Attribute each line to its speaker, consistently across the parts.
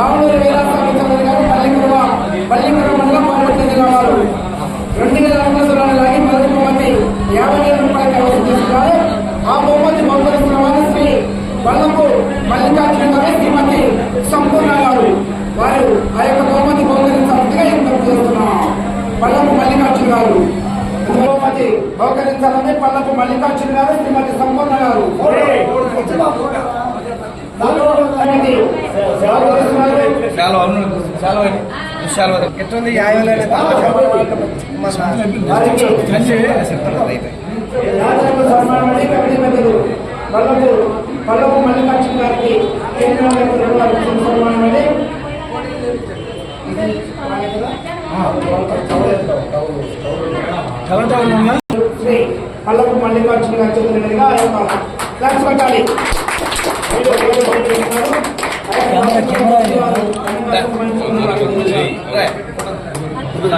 Speaker 1: బావనూరు వీరాస్వామి చౌదరి గారు పల్లికురువ పల్లికురువ మండలం పాల్పట్టి జిల్లా వారు. రెండు వేల రెండు సురాన్ని లాగి మొదటి బహుమతి యాభై వేల రూపాయలకి అవసరం చేస్తున్నారు ఆ బహుమతి బహుమతిస్తున్న వారు శ్రీ బల్లపు మల్లికార్జున గారు శ్రీమతి సంపూర్ణ గారు. వారు ఆ యొక్క బహుమతి బహుకరించాలంటే ఎంతో చేస్తున్నాం బల్లపు మల్లికార్జున గారు. బహుమతి బహుకరించాలని పల్లపు మల్లికార్జున గారు శ్రీమతి సంపూర్ణ గారు.
Speaker 2: చాలా అవును చాలా చాలా ఎట్లుంది? యాభై
Speaker 1: మల్లికార్జున గారికి కేంద్ర మంత్రులు వారికి సన్మానమని శ్రీ పల్లపు మల్లికార్జున గారి యొక్క క్లాస్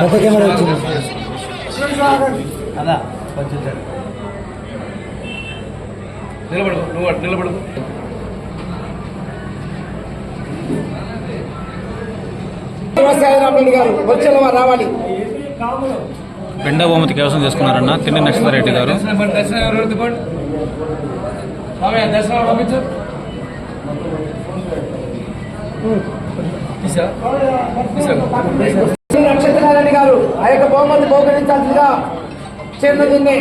Speaker 2: ఒక కెమెరా వచ్చింది
Speaker 3: అదా కొంచెం
Speaker 2: నిలబడు నువ్వు అటు నిలబడు
Speaker 1: రామరెడ్డి గారు వచ్చేల రావాలి
Speaker 4: రెండవ బహుమతి కైవసం చేసుకున్నారన్న తిండి నక్షత్రారెడ్డి గారు.
Speaker 2: దర్శనం
Speaker 1: నక్షత్రారెడ్డి గారు ఆ యొక్క బహుమతి బహుకరించాల్సిందిగా చేరినదిన్ని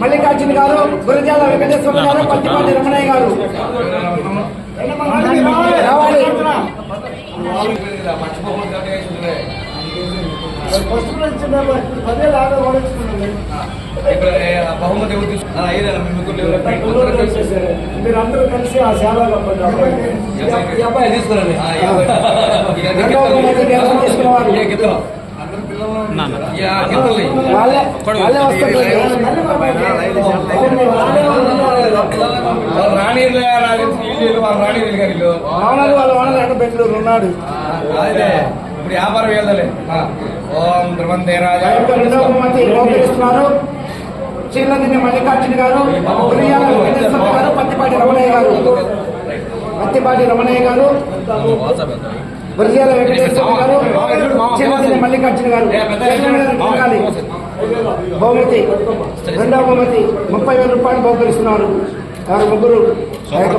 Speaker 1: మల్లికార్జున గారు గురజాల వెంకటేశ్వర గారు పత్తిపాటి రమణయ్య గారు.
Speaker 3: రావాలి.
Speaker 2: ఇక్కడ ఏ, బహుమతి ఎవరు తీసుకున్నారు ఐదు మీ ముగ్గురు ఎవరు
Speaker 3: మీరందరూ కలిసి ఆ ఈ
Speaker 2: అబ్బాయి తీసుకురండి ఇక గిత్తలు.
Speaker 1: వాళ్ళే వాళ్ళే బెంగళూరు ఉన్నాడు
Speaker 2: అదే ఇప్పుడు వ్యాపారం వెళ్దలే ఓం ధ్రువంతే ఆ రాజా యొక్క రెండవ బహుమతి
Speaker 1: బహుకరిస్తున్నారు చీలదిన్ని మల్లికార్జున గారు వెంకటేశ్వర గారు పత్తిపాటి రమణయ్య గారు. పత్తిపాటి రమణయ్య గారు గురజాల వెంకటేశ్వర గారు
Speaker 2: చీలదిన్ని
Speaker 1: మల్లికార్జున గారు. బహుమతి
Speaker 2: రెండవ
Speaker 1: బహుమతి ముప్పై వేల రూపాయలు బహుకరిస్తున్నారు. వారు ముగ్గురు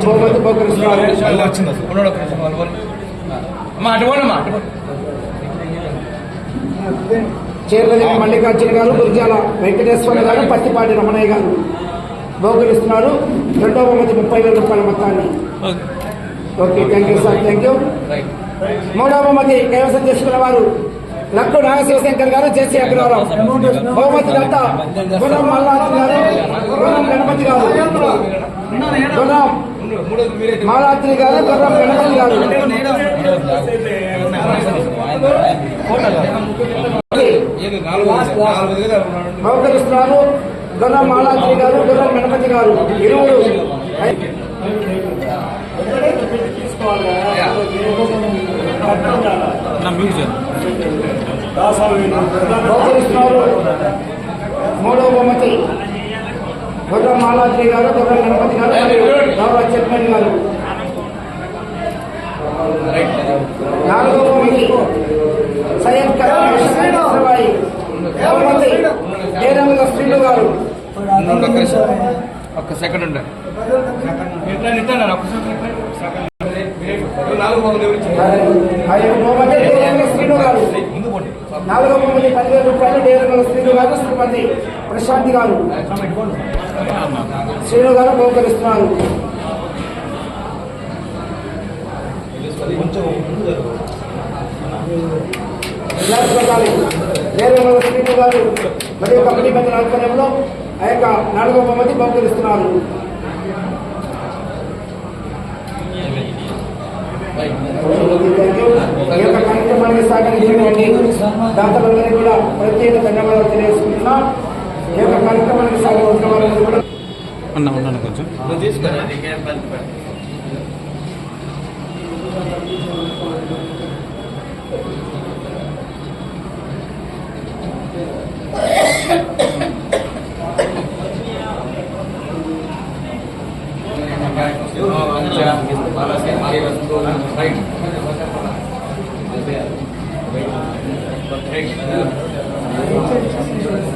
Speaker 1: బహుమతి బహుకరిస్తున్నారు.
Speaker 2: వచ్చింది? ఉన్నాడు ఒక నిమిషం, వాళ్ళు వాళ్ళు. అమ్మా అటు పోండి అమ్మా అటు
Speaker 1: చీలదిన్ని మల్లికార్జున గారు గురజాల వెంకటేశ్వర గారు పత్తిపాటి రమణయ్య గారు బహుకరిస్తున్నారు. రెండవ బహుమతి ముప్పై వేల రూపాయల మొత్తాన్ని. Okay. Thank you sir thank you.
Speaker 2: Right.
Speaker 1: మూడవ బహుమతి కైవసం చేసుకున్న వారు లక్కు నాగశివశంకర్ గారు జేసీ అగ్రవరం బహుమతి దత్త గుణం గారు గుణం గణపతి గారు. గుణం గారు గుణం గణపతి గారు.
Speaker 2: ఏది నాలుగు నాలుగు
Speaker 1: బహుకరిస్తున్నారు గారు గుణం గణపతి గారు ఇరువురు.
Speaker 3: బహుకరిస్తున్నారు
Speaker 1: మూడవ బొమ్మతి గుర్రం మాలాజీ గారు గుర్రం గణపతి గారు మరియు గౌరవ చైర్మన్ గారు. నాలుగవ బహుమతి సయ్యద్ కరీం
Speaker 2: బహుమతి ఏడవ శ్రీలు గారు ఉండు, ఒక్క నిమిషం. ఒక్క సెకండ్ ఉండే ఇట్లా ఇట్లా ఒక్క సెకండ్ నాలుగు బాగుంది ఎవరు ఇచ్చారు? ఆ యొక్క
Speaker 1: బహుమతి డేరంగ శ్రీను గారు
Speaker 2: ముందు
Speaker 1: పదివేల రూపాయలు శ్రీను గారు శ్రీమతి ప్రశాంతి గారు. శ్రీను గారు బహుకరిస్తున్నారు డేరంగ శ్రీను గారు మరియు కమిటీ పెద్దల ఆధ్వర్యంలో ఆ యొక్క నాలుగవ బహుమతి బహుకరిస్తున్నారు. ఈ యొక్క దాతలందరికీ కూడా ప్రత్యేక ధన్యవాదాలు తెలియజేసుకుంటున్నాం. ఈ యొక్క కార్యక్రమానికి సహకరించిన వారందరూ కూడా
Speaker 4: ఉన్నా ఉన్నాను కొంచెం.
Speaker 2: తీసుకురా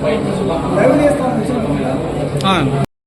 Speaker 3: రైట్
Speaker 4: ఆ,